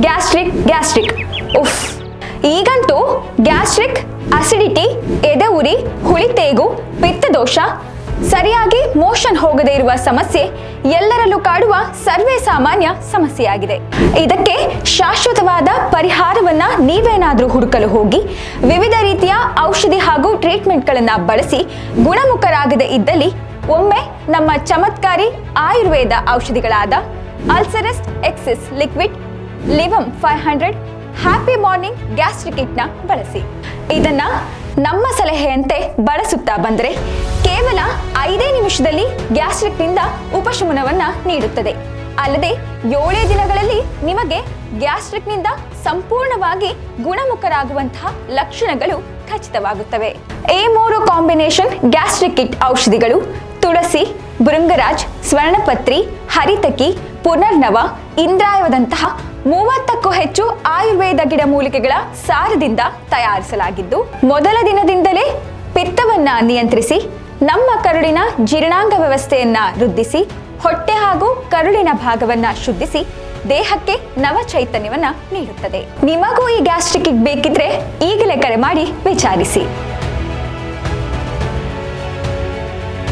Gastric gastric. ಉಫ್. ಈಗಂತೂ gastric, acidity ಎದೆ ಉರಿ ಹುಳಿ ತೇಗು ಪಿತ್ತದೋಷ ಸರಿಯಾಗಿ ಮೋಷನ್ ಹೋಗದೇ ಇರುವ ಸಮಸ್ಯೆ ಎಲ್ಲರಲ್ಲೂ ಕಾಡುವ ಸರ್ವೇ ಸಾಮಾನ್ಯ ಸಮಸ್ಯೆಯಾಗಿದೆ. ಇದಕ್ಕೆ ಶಾಶ್ವತವಾದ ಪರಿಹಾರವನ್ನ ನೀವೇನಾದರೂ ಹುಡುಕಲು ಹೋಗಿ, ವಿವಿಧ ರೀತಿಯ ಔಷಧಿ ಹಾಗೂ ಟ್ರೀಟ್ಮೆಂಟ್ಗಳನ್ನು ಬಳಸಿ ಗುಣಮುಖರಾಗದೇ ಇದ್ದಲ್ಲಿ ಒಮ್ಮೆ ನಮ್ಮ ಚಮತ್ಕಾರಿ ಆಯುರ್ವೇದ ಔಷಧಿಗಳಾದ ಅಲ್ಸರಸ್ ಎಕ್ಸಿಸ್ liquid ಲಿವಮ್ five hundred, happy morning gastric ಕಿಟ್ನ ಬಳಸಿ. ಇದನ್ನ ನಮ್ಮ ಸಲಹೆಯಂತೆ ಬಳಸುತ್ತಾ ಬಂದರೆ ಕೇವಲ ಐದೇ ನಿಮಿಷದಲ್ಲಿ ಗ್ಯಾಸ್ಟ್ರಿಕ್ನಿಂದ ಉಪಶಮನವನ್ನ ನೀಡುತ್ತದೆ. ಅಲ್ಲದೆ ಏಳೇ ದಿನಗಳಲ್ಲಿ ನಿಮಗೆ ಗ್ಯಾಸ್ಟ್ರಿಕ್ನಿಂದ ಸಂಪೂರ್ಣವಾಗಿ ಗುಣಮುಖರಾಗುವಂತಹ ಲಕ್ಷಣಗಳು ಖಚಿತವಾಗುತ್ತವೆ. ಎ ಮೂರು ಕಾಂಬಿನೇಷನ್ ಗ್ಯಾಸ್ಟ್ರಿಕ್ ಕಿಟ್ ಔಷಧಿಗಳು ತುಳಸಿ, ಬೃಂಗರಾಜ್, ಸ್ವರ್ಣಪತ್ರಿ, ಹರಿತಕಿ, ಪುನರ್ನವ ಇಂದ್ರಾಯವದಂತಹ ಮೂವತ್ತಕ್ಕೂ ಹೆಚ್ಚು ಆಯುರ್ವೇದ ಗಿಡಮೂಲಿಕೆಗಳ ಸಾರದಿಂದ ತಯಾರಿಸಲಾಗಿದ್ದು, ಮೊದಲ ದಿನದಿಂದಲೇ ಪಿತ್ತವನ್ನ ನಿಯಂತ್ರಿಸಿ, ನಮ್ಮ ಕರುಳಿನ ಜೀರ್ಣಾಂಗ ವ್ಯವಸ್ಥೆಯನ್ನ ವೃದ್ಧಿಸಿ, ಹೊಟ್ಟೆ ಹಾಗೂ ಕರುಳಿನ ಭಾಗವನ್ನ ಶುದ್ಧಿಸಿ, ದೇಹಕ್ಕೆ ನವ ಚೈತನ್ಯವನ್ನ ನೀಡುತ್ತದೆ. ನಿಮಗೂ ಈ ಗ್ಯಾಸ್ಟ್ರಿಕ್ ಬೇಕಿದ್ರೆ ಈಗಲೇ ಕರೆ ಮಾಡಿ ವಿಚಾರಿಸಿ.